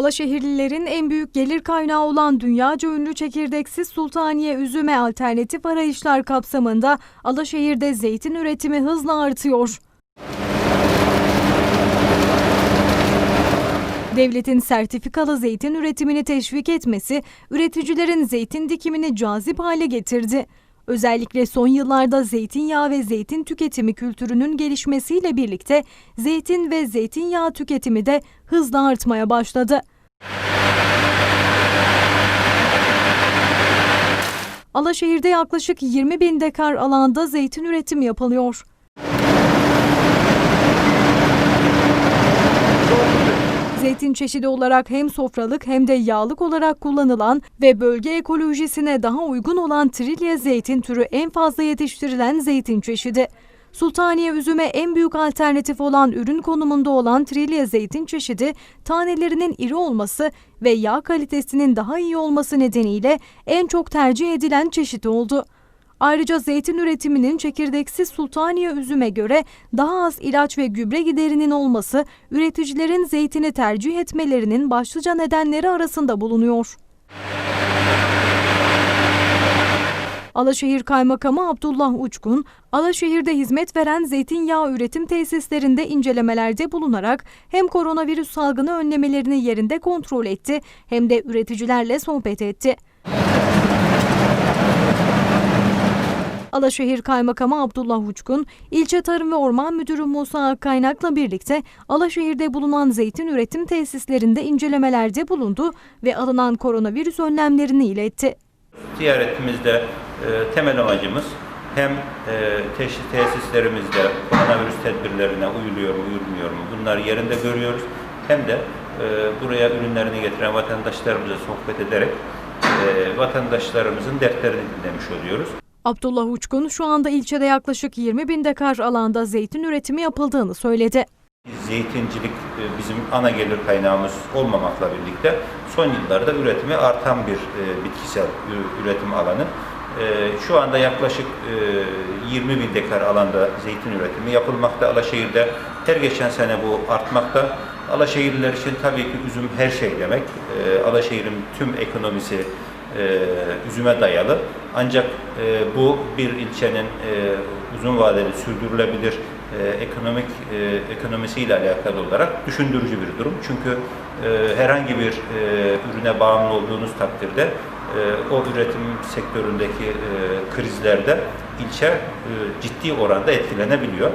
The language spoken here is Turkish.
Alaşehirlilerin en büyük gelir kaynağı olan dünyaca ünlü çekirdeksiz Sultaniye üzüme alternatif arayışlar kapsamında Alaşehir'de zeytin üretimi hızla artıyor. Devletin sertifikalı zeytin üretimini teşvik etmesi, üreticilerin zeytin dikimini cazip hale getirdi. Özellikle son yıllarda zeytinyağı ve zeytin tüketimi kültürünün gelişmesiyle birlikte zeytin ve zeytinyağı tüketimi de hızla artmaya başladı. Alaşehir'de yaklaşık 20 bin dekar alanda zeytin üretimi yapılıyor. Zeytin çeşidi olarak hem sofralık hem de yağlık olarak kullanılan ve bölge ekolojisine daha uygun olan trilye zeytin türü en fazla yetiştirilen zeytin çeşidi. Sultaniye üzüme en büyük alternatif olan ürün konumunda olan trilye zeytin çeşidi tanelerinin iri olması ve yağ kalitesinin daha iyi olması nedeniyle en çok tercih edilen çeşit oldu. Ayrıca zeytin üretiminin çekirdeksiz sultaniye üzüme göre daha az ilaç ve gübre giderinin olması üreticilerin zeytini tercih etmelerinin başlıca nedenleri arasında bulunuyor. Alaşehir Kaymakamı Abdullah Uçkun, Alaşehir'de hizmet veren zeytinyağı üretim tesislerinde incelemelerde bulunarak hem koronavirüs salgını önlemelerini yerinde kontrol etti hem de üreticilerle sohbet etti. Alaşehir Kaymakamı Abdullah Uçkun, İlçe Tarım ve Orman Müdürü Musa Akkaynak'la birlikte Alaşehir'de bulunan zeytin üretim tesislerinde incelemelerde bulundu ve alınan koronavirüs önlemlerini iletti. Ziyaretimizde e, temel amacımız hem e, teşhis tesislerimizde koronavirüs tedbirlerine uyuluyor mu, uyulmuyor mu bunları yerinde görüyoruz. Hem de e, buraya ürünlerini getiren vatandaşlarımıza sohbet ederek e, vatandaşlarımızın dertlerini dinlemiş oluyoruz. Abdullah Uçkun şu anda ilçede yaklaşık 20 bin dekar alanda zeytin üretimi yapıldığını söyledi. Zeytincilik e, bizim ana gelir kaynağımız olmamakla birlikte son yıllarda üretimi artan bir e, bitkisel üretim alanı. E, Şu anda yaklaşık e, 20 bin dekar alanda zeytin üretimi yapılmakta. Alaşehir'de her geçen sene bu artmakta. Alaşehirliler için tabii ki üzüm her şey demek. Alaşehir'in tüm ekonomisi üzüme dayalı. Ancak e, bu bir ilçenin e, uzun vadeli sürdürülebilir e, ekonomik e, ekonomisiyle alakalı olarak düşündürücü bir durum. Çünkü e, herhangi bir e, ürüne bağımlı olduğunuz takdirde e, o üretim sektöründeki e, krizlerde ilçe e, ciddi oranda etkilenebiliyor.